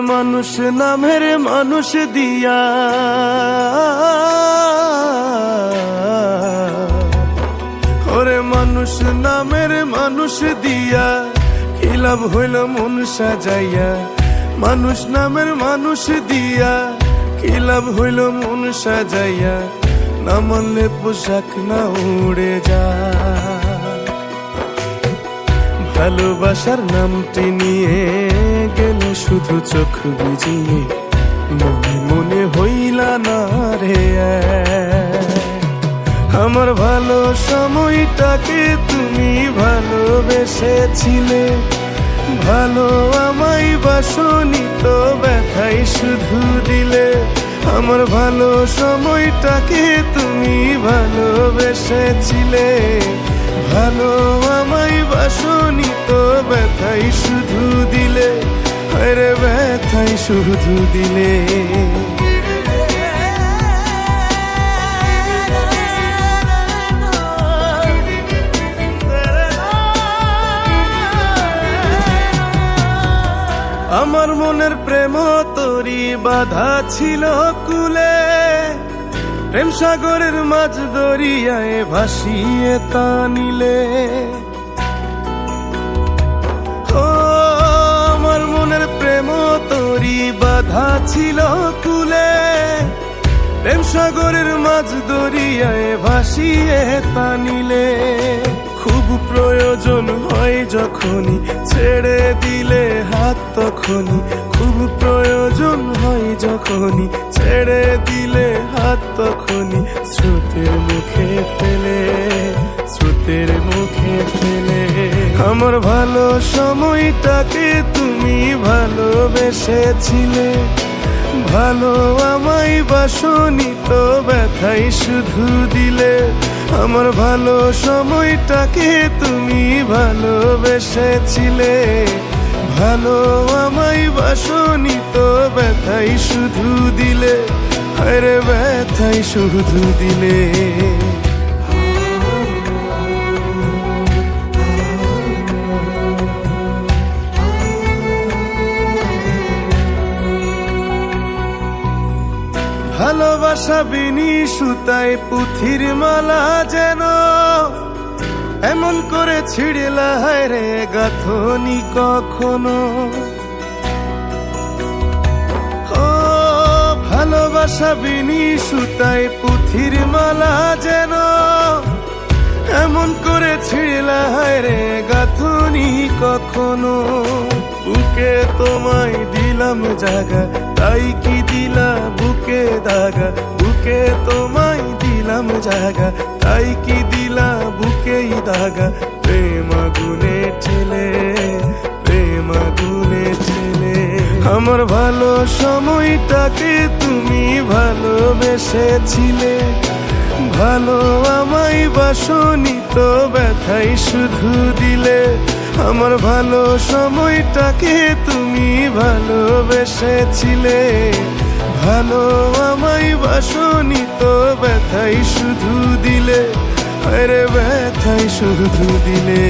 মানুষ, নামের মানুষ দিয়া। ওরে মানুষ, নামের মানুষ দিয়া। কি হইল মন সাজাইয়া? মানুষ, নামের মানুষ দিয়া। কি হইল মন সাজাইয়া? না মানলে পোশাক, না উড়ে যা ভালোবাসার নামটি নিয়ে গেলে শুধু চোখ বুঝিয়ে মনে মনে হইলা না রে। আমার ভালো সময়টাকে তুমি ভালোবেসেছিলে। ভালো আমায় বাসনি তো ব্যথাই শুধু দিলে। আমার ভালো সময়টাকে তুমি ভালোবেসেছিলে। ভালো আমায় বাসনি তো ব্যথাই শুধু শুধু দিলে। আমার মনের প্রেম তরি বাধা ছিল কুলে। প্রেম সাগরের মাঝ দরিয়ায় ভাসিয়ে তা নিলে। বাধা ছিল কুলে। প্রেম সাগরের মাঝ দরিয়ায় ভাসিয়ে তা নিলে খুব প্রয়োজন হয় যখনই ছেড়ে দিলে হাত তখনই। খুব প্রয়োজন হয় যখনই ছেড়ে দিলে হাত তখনই। স্রোতের মুখে ফেলে, স্রোতের মুখে ফেলে। আমার ভালো সময়টাকে তুমি ভালোবেসেছিলে। ভালো আমায় বাসনি তো ব্যথাই শুধু দিলে। আমার ভালো সময়টাকে তুমি ভালোবেসেছিলে। ভালো আমায় বাসনি তো ব্যথাই শুধু দিলে। আরে ব্যথাই শুধু দিলে। ভালোবাসা বিনি সুতায় পুথির মালা যেন এমন করে ছিড়লা রে গাথনি কখনো। ও, ভালোবাসা বিনি সুতায় পুথির মালা যেন এমন করে ছিড়লা রে গাথনি কখনো। বুকে তোমায় দিলাম জাগা, তাই কি দিলা বুকে দাগা? বুকে তোমায় দিলাম জাগা, তাই কি দিলা বুকেই দাগা? প্রেম আগুনে ঠেলে প্রেম আগুনে ঠেলে আমার ভালো সময়টাকে তুমি ভালোবেসেছিলে। ভালো আমায় বাসনি, তো ব্যথাই শুধু দিলে। আমার ভালো সময়টাকে তুমি ভালোবেসেছিলে। ভালো আমায় বাসনি তো ব্যথাই শুধু দিলে। আরে ব্যথাই শুধু দিলে।